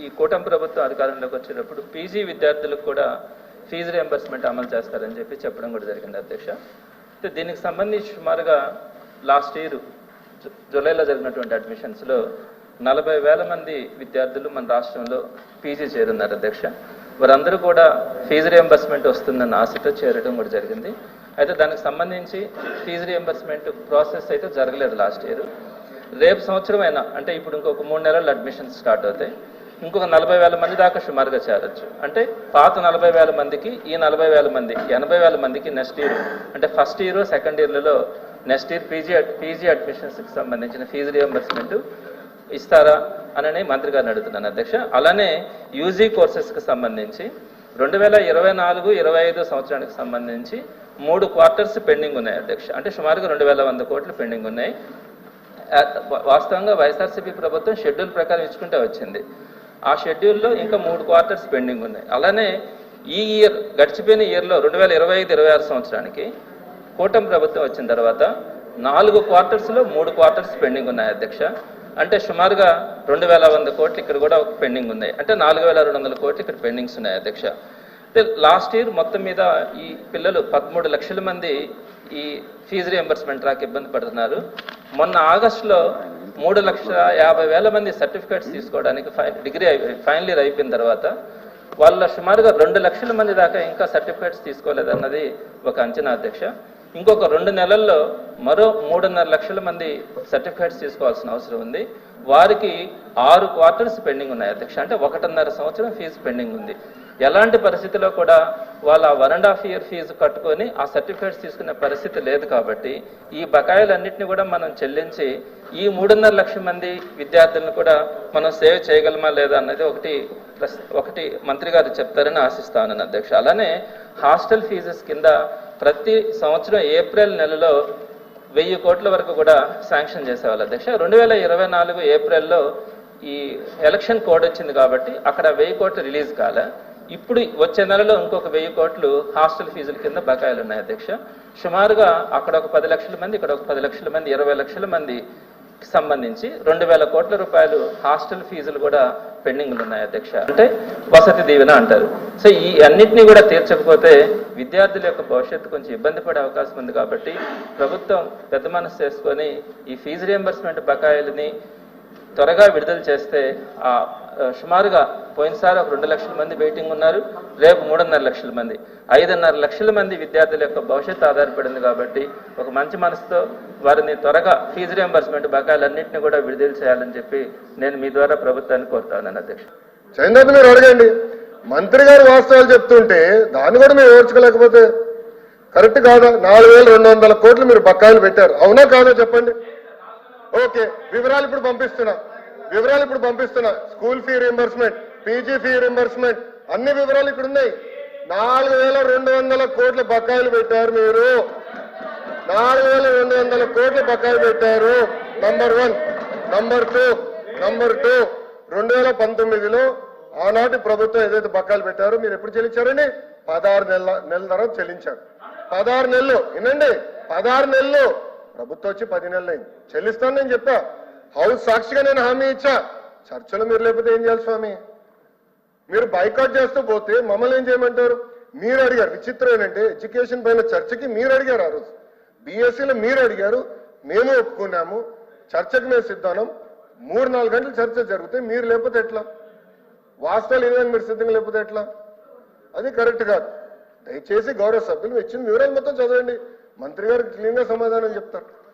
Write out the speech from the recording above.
ఈ కూటమి ప్రభుత్వం అధికారంలోకి వచ్చినప్పుడు పీజీ విద్యార్థులకు కూడా ఫీజు రియంబర్స్మెంట్ అమలు చేస్తారని చెప్పి చెప్పడం కూడా జరిగింది అధ్యక్ష. అయితే దీనికి సంబంధించి సుమారుగా లాస్ట్ ఇయర్ జు- జూలైలో జరిగినటువంటి అడ్మిషన్స్లో నలభై వేల మంది విద్యార్థులు మన రాష్ట్రంలో పీజీ చేరున్నారు అధ్యక్ష. వారందరూ కూడా ఫీజు రియంబర్స్మెంట్ వస్తుందన్న ఆశతో చేరడం కూడా జరిగింది. అయితే దానికి సంబంధించి ఫీజు రియంబర్స్మెంట్ ప్రాసెస్ అయితే జరగలేదు లాస్ట్ ఇయర్ రేపు సంవత్సరం అయినా అంటే ఇప్పుడు ఇంకొక మూడు నెలల్లో అడ్మిషన్స్ స్టార్ట్ అవుతాయి. ఇంకొక నలభై వేల మంది దాకా సుమారుగా చేరొచ్చు అంటే పాత నలభై వేల మందికి ఈ నలభై వేల మంది ఎనభై వేల మందికి నెక్స్ట్ ఇయర్. అంటే ఫస్ట్ ఇయర్ సెకండ్ ఇయర్లలో నెక్స్ట్ ఇయర్ పీజీ పీజీ అడ్మిషన్స్కి సంబంధించిన ఫీజు రియంబర్స్మెంట్ ఇస్తారా అనని మంత్రి గారిని అడుగుతున్నాను అధ్యక్ష. అలానే యూజీ కోర్సెస్కి సంబంధించి రెండు వేల ఇరవై నాలుగు ఇరవై ఐదు సంవత్సరానికి సంబంధించి మూడు క్వార్టర్స్ పెండింగ్ ఉన్నాయి అధ్యక్ష. అంటే సుమారుగా రెండు వేల వంద కోట్లు పెండింగ్ ఉన్నాయి. వాస్తవంగా వైఎస్ఆర్సీపీ ప్రభుత్వం షెడ్యూల్ ప్రకారం ఇచ్చుకుంటే వచ్చింది. ఆ షెడ్యూల్లో ఇంకా మూడు క్వార్టర్స్ పెండింగ్ ఉన్నాయి. అలానే ఈ ఇయర్ గడిచిపోయిన ఇయర్లో రెండు వేల ఇరవై ఐదు ఇరవై ఆరు సంవత్సరానికి కూటమి ప్రభుత్వం వచ్చిన తర్వాత నాలుగు క్వార్టర్స్లో మూడు క్వార్టర్స్ పెండింగ్ ఉన్నాయి అధ్యక్ష. అంటే సుమారుగా రెండు వేల వంద కోట్లు ఇక్కడ కూడా ఒక పెండింగ్ ఉన్నాయి. అంటే నాలుగు వేల రెండు వందల కోట్లు ఇక్కడ పెండింగ్స్ ఉన్నాయి అధ్యక్ష. అంటే లాస్ట్ ఇయర్ మొత్తం మీద ఈ పిల్లలు పదమూడు లక్షల మంది ఈ ఫీజు రియంబర్స్మెంట్ రాక ఇబ్బంది పడుతున్నారు. మొన్న ఆగస్టులో మూడు లక్షల యాభై వేల మంది సర్టిఫికేట్స్ తీసుకోవడానికి డిగ్రీ ఫైనల్ ఇయర్ అయిపోయిన తర్వాత వాళ్ళ సుమారుగా రెండు లక్షల మంది దాకా ఇంకా సర్టిఫికేట్స్ తీసుకోలేదన్నది ఒక అంచనా అధ్యక్ష. ఇంకొక రెండు నెలల్లో మరో మూడున్నర లక్షల మంది సర్టిఫికేట్స్ తీసుకోవాల్సిన అవసరం ఉంది. వారికి ఆరు క్వార్టర్స్ పెండింగ్ ఉన్నాయి అధ్యక్ష. అంటే ఒకటిన్నర సంవత్సరం ఫీజు పెండింగ్ ఉంది. ఎలాంటి పరిస్థితిలో కూడా వాళ్ళ one and half year fees కట్టుకొని ఆ సర్టిఫికేట్స్ తీసుకునే పరిస్థితి లేదు కాబట్టి ఈ బకాయిలన్నింటినీ కూడా మనం చెల్లించి ఈ మూడున్నర లక్షల మంది విద్యార్థులను కూడా మనం సేవ్ చేయగలమా లేదా అన్నది ఒకటి ఒకటి మంత్రి గారు చెప్తారని ఆశిస్తాను అధ్యక్ష. అలానే హాస్టల్ ఫీజెస్ కింద ప్రతి సంవత్సరం ఏప్రిల్ నెలలో వెయ్యి కోట్ల వరకు కూడా శాంక్షన్ చేసేవాళ్ళు అధ్యక్ష. రెండు వేల ఇరవై నాలుగు ఏప్రిల్లో ఈ ఎలక్షన్ కోడ్ వచ్చింది కాబట్టి అక్కడ వెయ్యి కోట్లు రిలీజ్ కాలే. ఇప్పుడు వచ్చే నెలలో ఇంకొక వెయ్యి కోట్లు హాస్టల్ ఫీజుల కింద బకాయిలు ఉన్నాయి అధ్యక్ష. సుమారుగా అక్కడ ఒక పది లక్షల మంది ఇక్కడ ఒక పది లక్షల మంది ఇరవై లక్షల మంది సంబంధించి రెండు వేల కోట్ల రూపాయలు హాస్టల్ ఫీజులు కూడా పెండింగ్లు ఉన్నాయి అధ్యక్ష. అంటే వసతి దీవెన అంటారు. సో ఈ అన్నిటినీ కూడా తీర్చకపోతే విద్యార్థుల యొక్క భవిష్యత్తు కొంచెం ఇబ్బంది పడే అవకాశం ఉంది కాబట్టి ప్రభుత్వం పెద్ద మనసు చేసుకొని ఈ ఫీజు రియంబర్స్మెంట్ బకాయిలని త్వరగా విడుదల చేస్తే ఆ సుమారుగా పోయినసారి ఒక రెండు లక్షల మంది వెయిటింగ్ ఉన్నారు రేపు మూడున్నర లక్షల మంది. ఐదున్నర లక్షల మంది విద్యార్థుల యొక్క భవిష్యత్తు ఆధారపడింది కాబట్టి ఒక మంచి మనసుతో వారిని త్వరగా ఫీజు రియంబర్స్మెంట్ బకాయిలన్నింటినీ కూడా విడుదల చేయాలని చెప్పి నేను మీ ద్వారా ప్రభుత్వాన్ని కోరుతా అధ్యక్ష చంద్రబాబు మీరు అడగండి. మంత్రి గారు వాస్తవాలు చెప్తుంటే దాన్ని కూడా మీరు ఓర్చుకోలేకపోతే కరెక్ట్ కాదా? నాలుగు వేల రెండు వందల కోట్లు మీరు బకాయిలు పెట్టారు. అవునా కాదా చెప్పండి? ఓకే వివరాలు ఇప్పుడు పంపిస్తున్నా. వివరాలు ఇప్పుడు పంపిస్తున్నా. School fee reimbursement PG fee reimbursement అన్ని వివరాలు ఇక్కడ ఉన్నాయి. నాలుగు వేల రెండు వందల కోట్ల బకాయిలు పెట్టారు మీరు. నాలుగు వేల రెండు వందల కోట్ల బకాయిలు పెట్టారు. Number one number two number two రెండు వేల పంతొమ్మిదిలో ఆనాటి ప్రభుత్వం ఏదైతే బకాయిలు పెట్టారో మీరు ఎప్పుడు చెల్లించారండి? పదహారు నెలల నెల తర్వాత చెల్లించారు. పదహారు నెలలు వినండి. పదహారు నెలలు. ప్రభుత్వం వచ్చి పది నెలలు అయింది. చెల్లిస్తాను నేను చెప్పా హౌస్ సాక్షిగా నేను హామీ ఇచ్చా. చర్చలు మీరు లేకపోతే ఏం చేయాలి స్వామి? మీరు బైకాట్ చేస్తూ పోతే మమ్మల్ని ఏం చేయమంటారు? మీరు అడిగారు. విచిత్రం ఏంటంటే ఎడ్యుకేషన్ పైన చర్చకి మీరు అడిగారు ఆ రోజు. బీఎస్సీలో మీరు అడిగారు. మేము ఒప్పుకున్నాము. చర్చకు మేము సిద్ధానం మూడు నాలుగు గంటలు చర్చ జరిగితే మీరు లేకపోతే ఎట్లా? వాస్తవాలు ఏదైనా మీరు సిద్ధంగా లేకపోతే ఎట్లా? అది కరెక్ట్ కాదు. దయచేసి గౌరవ సభ్యులు ఇచ్చిన వివరాలు మొత్తం చదవండి. మంత్రి గారు క్లీన్గా సమాధానం చెప్తారు.